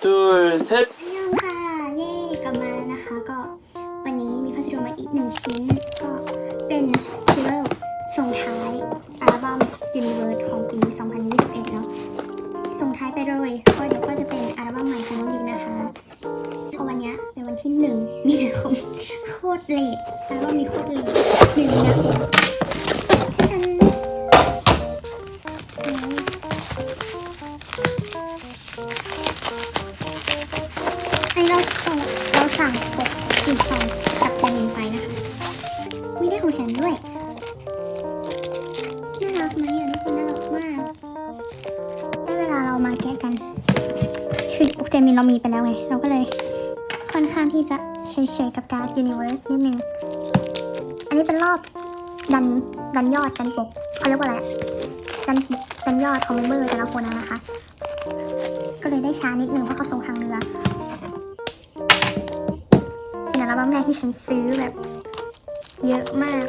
둘, 셋. ยังค่ะเย่กลับมาแล้วนะคะ ก็วันนี้มีพัสดุมาอีกหนึ่งชิ้น ก็เป็นซิลเลอร์ส่งท้ายอัลบั้ม Universe ของปี 2021เนาะส่งท้ายไปเลยก็เดี๋ยวก็จะเป็นอัลบั้มใหม่ของน้องดิวนะคะเพราะวันเนี้ยเป็นวันที่หนึ่งมีนาคมโคตรเลทอัลบั้มนี้โคตรเลทหนึ่งมีนาคม คืออุกเจมินเรามีไปแล้วไง เราก็เลยค่อนข้างที่จะเฉยๆกับการ์ด Universe นิดนึง อันนี้เป็นรอบดันดันยอดดันปกเขาเรียกว่าอะไรดันดันยอดของเมมเบอร์แต่ละคนนะนะคะ ก็เลยได้ช้านิดนึงเพราะเขาส่งทางเรือเป็นอัลบั้มแรกที่ฉันซื้อแบบ เยอะมาก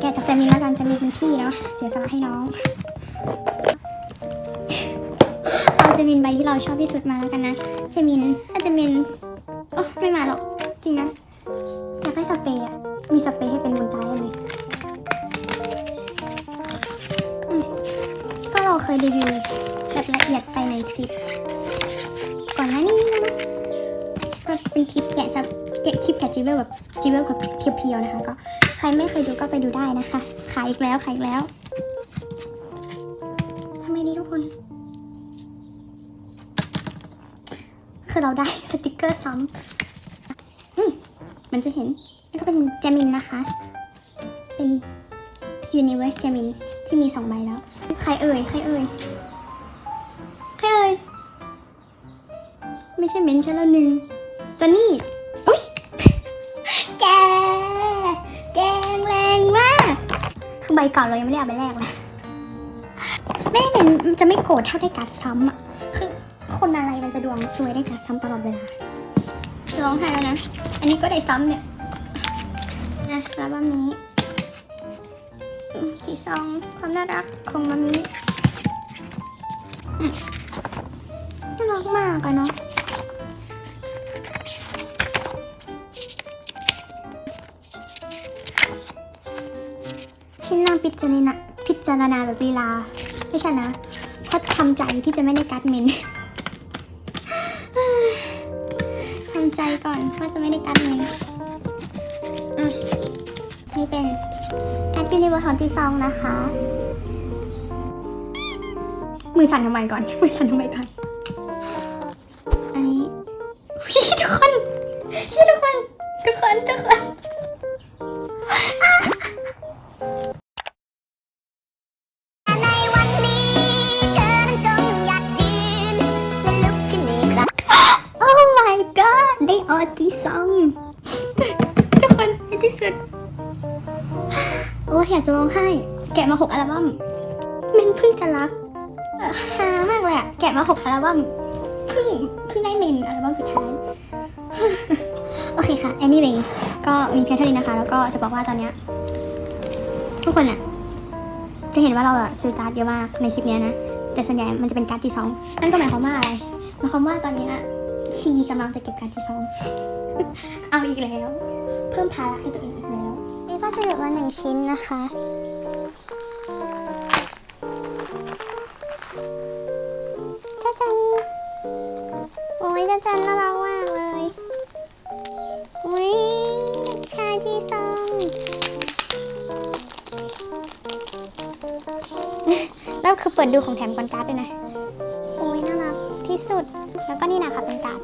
แกจากเจมินแล้วกันเจมินเป็นพี่เนาะเสียสละให้น้อง เจมินใบที่เราชอบที่สุดมาแล้วกันนะเจมินถ้าเจมินโอ้ไม่มาหรอกจริงนะอยากได้สเปรย์อะมีสเปรย์ให้เป็นบุญตายได้ไหมก็เราเคยรีวิวแบบละเอียดไปในคลิป ก่อนหน้านี้นะก็เป็นคลิปแกะซับแกะคลิปแกะจิเวลแบบจิเวลแบบเพียวๆนะคะ ก็ใครไม่เคยดูก็ไปดูได้นะคะขายอีกแล้วขายอีกแล้ว คือเราได้สติกเกอร์ซ้ำอืมมันจะเห็นแล้วก็เป็นเจมินนะคะ เป็น Universe เจมินที่มีสองใบแล้ว ใครเอ่ย ใครเอ่ย ใครเอ่ย ไม่ใช่เมนใช่นแล้วหนึ่งจอนนี่อุ้ยแก แกงแรงมาก คือใบเก่าเรายังไม่ได้เอาใบแรกเลย ไม่ได้เป็นมันจะไม่โกรธถ้าได้การ์ดซ้ำอะ มันจะดวงซวยได้การ์ดซ้ำตลอดเวลาจะร้องไห้แล้วนะ อันนี้ก็ได้ซ้ำเนี่ยนะแล้วบัมนี้จีซองความน่ารักของมามีอืมน่ารักมากอะเนาะที่นั่งพิจารณาพิจารณาแบบลีลา ไม่ใช่นะเพราะทำใจที่จะไม่ได้การ์ดเมน ใจก่อนว่าจะไม่ได้การ์ดเมนอะนี่เป็นการ์ดยูนิเวอร์ของจีซองนะคะ มือสั่นทำไมก่อน มือสั่นทำไมก่อน โอ้ยอยากจะร้องไห้ แกะมาหกอัลบั้มเมนเพิ่งจะรักฮามากเลยอะแกะมาหกอัลบั้มเพิ่งเพิ่งได้เมนอัลบั้มสุดท้าย โอเคค่ะ anyway ก็มีเพียงเท่านี้นะคะ แล้วก็จะบอกว่าตอนเนี้ยทุกคนอะจะเห็นว่าเราอะซื้อการ์ดเยอะมากในคลิปนี้นะ แต่ส่วนใหญ่มันจะเป็นการ์ดที่สองนั่นก็หมายความว่าอะไรหมายความว่าตอนเนี้ยชีกำลังจะเก็บการ์ดที่สองเอาอีกแล้ว เพิ่มภาระให้ตัวเอง หลือมาหนึ่งชิ้นนะคะ จ้าจัน โอ้ยจ้าจันน่ารักมากเลยอุ้ยชายที่สองแล้วคือเปิดดูของแถมก่อนการ์ดด้วยนะ โอ้ยน่ารักที่สุด แล้วก็นี่นะคะเป็นการ์ด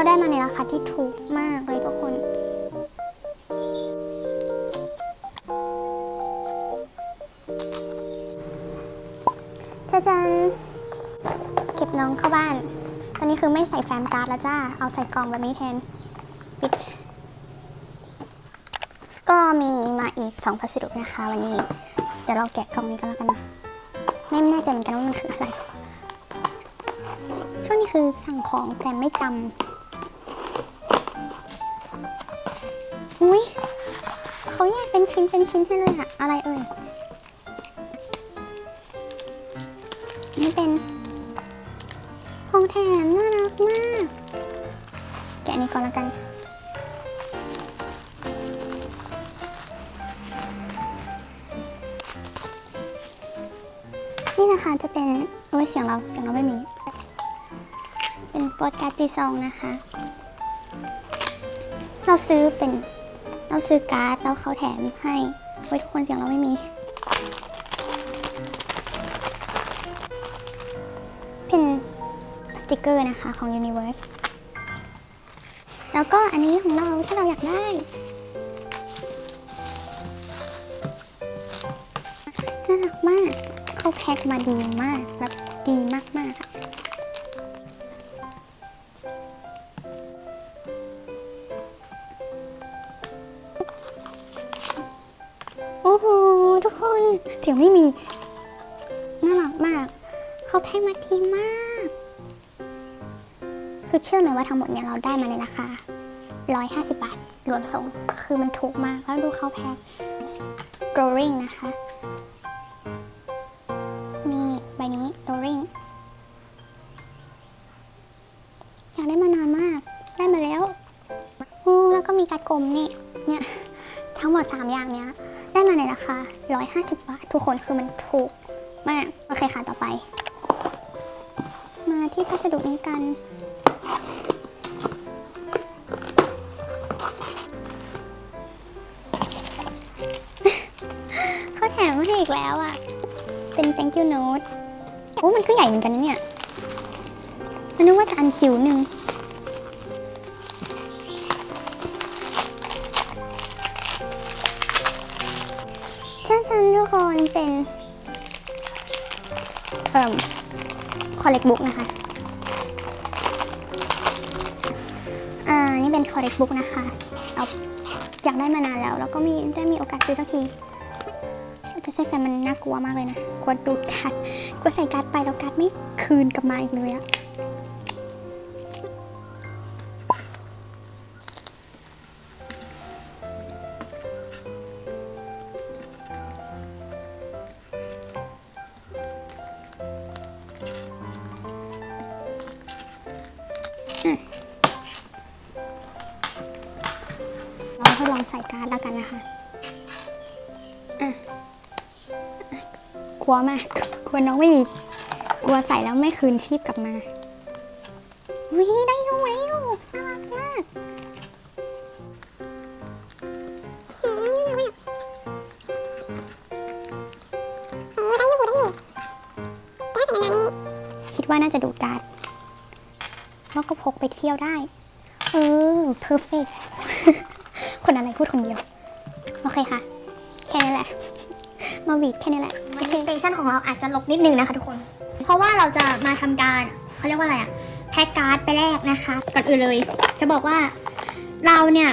เราได้มาในราคาที่ถูกมากเลยทุกคนจะจันเก็บน้องเข้าบ้าน ตอนนี้คือไม่ใส่แฟ้มการ์ดแล้วจ้า เอาใส่กล่องแบบนี้แทน ปิด ก็มีมาอีก 2 พัสดุนะคะ วันนี้ เดี๋ยวเราแกะกล่องนี้กันแล้วกันนะ ไม่แน่ใจเหมือนกันว่ามันคืออะไรช่วงนี้คือสั่งของแต่ไม่จำ อุ้ยเขาแยกเป็นชิ้นเป็นชิ้นให้เลยอะอะไรเอ่ยนี่เป็นของแถมน่ารักมาก แกะนี้ก่อนละกันนี่นะคะจะเป็นโอ้ยเสียงเราเสียงเราไม่มี เป็นโปสการ์ดจีซองนะคะ เราซื้อเป็น เราซื้อการ์ดแล้วเขาแถมให้โอ้ยทุกคนเสียงเราไม่มีเป็นสติกเกอร์นะคะของ Universe แล้วก็อันนี้ของเราที่เราอยากได้น่ารักมาก เขาแพ็คมาดีมาก แบบดีมาก ไม่มี น่ารักมาก เขาแพ็คมาดีมาก คือเชื่อไหมว่าทั้งหมดเนี่ยเราได้มาในราคา 150 บาท รวมส่ง คือมันถูกมาก แล้วดูเขาแพ็ค drawing นะคะ นี่ใบนี้ drawing อยากได้มานานมาก ได้มาแล้ว แล้วก็มีการกลมนี่ เนี่ย ทั้งหมด 3 อย่างเนี้ย ได้มาในราคา 150 บาท ทุกคนคือมันถูกมาก โอเคค่ะต่อไป มาที่พัสดุนี้กันเขาแถมมาให้อีกแล้วอะ เป็น thank you note โอ้มันก็ใหญ่เหมือนกันนะเนี่ยมันนึกว่าจะอันจิ๋วหนึ่ง ทุกคนเป็นเอ่อคอลเลกบุ๊กนะคะ อ่า นี่เป็นคอลเลกบุ๊กนะคะเราอยากได้มานานแล้ว แล้วก็มีได้มีโอกาสซื้อสักทีจะใช้แฟนมันน่ากลัวมากเลยนะกลัวดูดการ์ดกลัวใส่การ์ดไปแล้วการ์ดไม่คืนกลับมาอีกเลยอะ เราทดลองใส่การ์ดแล้วกันนะคะกลัวมาก กลัวน้องไม่มี กลัวใส่แล้วไม่คืนชีพกลับมาวิได้ ว่าน่าจะดูดการ์ดแล้วก็พกไปเที่ยวได้เออ perfect คนอะไรพูดคนเดียว โอเคค่ะ แค่นี้แหละ มาวีดแค่นี้แหละสเตชันของเราอาจจะลกนิดนึงนะคะทุกคน เพราะว่าเราจะมาทำการเขาเรียกว่าอะไรอะแพ็กการ์ดไปแรกนะคะก่อนอื่นเลย จะบอกว่าเราเนี่ย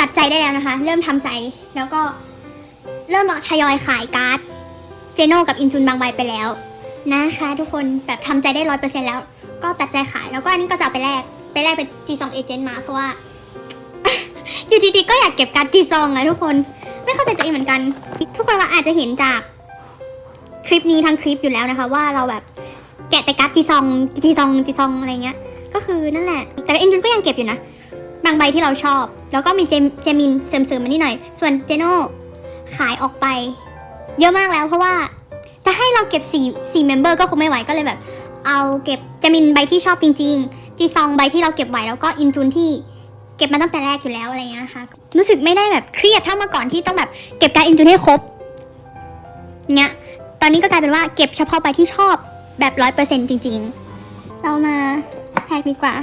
ตัดใจได้แล้วนะคะ เริ่มทำใจแล้วก็เริ่มทยอยขายการ์ดเจโน่กับอินจุนบางใบไปแล้ว นะคะทุกคนแบบทำใจได้ร้อยเปอร์เซ็นต์แล้ว ก็ตัดใจขายแล้วก็อันนี้ก็จะไปแลกไปแลกเป็น G2 Agent มาเพราะว่า อยู่ดีๆก็อยากเก็บการ์ด G2 อะทุกคน ไม่เข้าใจตัวเองเหมือนกัน ทุกคนก็อาจจะเห็นจากคลิปนี้ทั้งคลิปอยู่แล้วนะคะ ว่าเราแบบแกะแต่การ์ดจีซองจีซองจีซองอะไรเงี้ย ก็คือนั่นแหละ แต่เอ็นจุนก็ยังเก็บอยู่นะ บางใบที่เราชอบ แล้วก็มีเจมเจมินเสริมๆมานิดหน่อย ส่วนเจโน่ขายออกไป เยอะมากแล้วเพราะว่า จะให้เราเก็บ4 4เมมเบอร์ก็คงไม่ไหวก็เลยแบบ เอาเก็บเจมินใบที่ชอบจริง ๆ จีซองใบที่เราเก็บไว้แล้วก็อินจุนที่เก็บมาตั้งแต่แรกอยู่แล้วอะไรเงี้ยนะคะ รู้สึกไม่ได้แบบเครียดเท่าเมื่อก่อนที่ต้องแบบเก็บการอินจูนให้ครบเนี้ยตอนนี้ก็กลายเป็นว่าเก็บเฉพาะใบที่ชอบแบบร้อยเปอร์เซ็นต์จริง ๆ เรามาแพ็กดีกว่า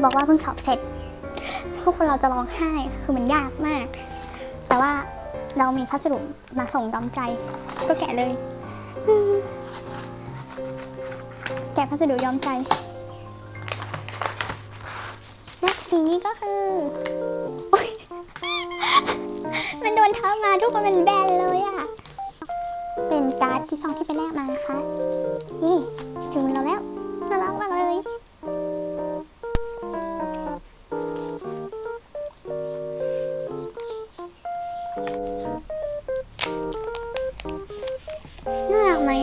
จะบอกว่าเพิ่งสอบเสร็จพวกเราจะร้องไห้คือมันยากมาก แต่ว่าเรามีพัสดุมาส่งยอมใจ ก็แกะเลย แกะพัสดุยอมใจและสิ่งนี้ก็คือมันโดนทับมาทุกคนเป็นแบนเลยอะเป็นการ์ดที่ซองที่ไปแลกมานะคะ นี่ถึง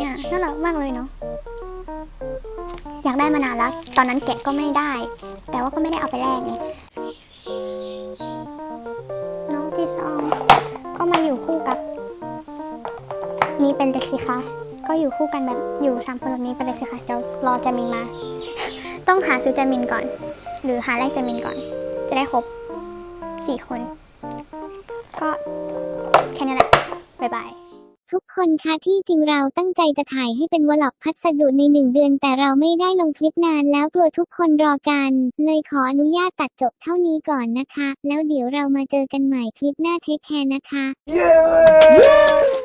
อะน่ารักมากเลยเนาะอยากได้มานานแล้ว ตอนนั้นแกะก็ไม่ได้ แต่ว่าก็ไม่ได้เอาไปแลกไงน้องจีซองก็มาอยู่คู่กับนี่เป็นเด็กสิคะก็อยู่คู่กันแบบอยู่สามคนแบบนี้ไปเลยสิคะเดี๋ยวรอจามินมา ต้องหาซื้อจามินก่อน หรือหาแลกจามินก่อน จะได้ครบสี่คน ก็ ทุกคนคะที่จริงเราตั้งใจจะถ่ายให้เป็นวล็อกพัสดุในหนึ่งเดือน แต่เราไม่ได้ลงคลิปนานแล้วกลัวทุกคนรอกัน เลยขออนุญาตตัดจบเท่านี้ก่อนนะคะ แล้วเดี๋ยวเรามาเจอกันใหม่คลิปหน้าเทคแคร์นะคะ Yeah!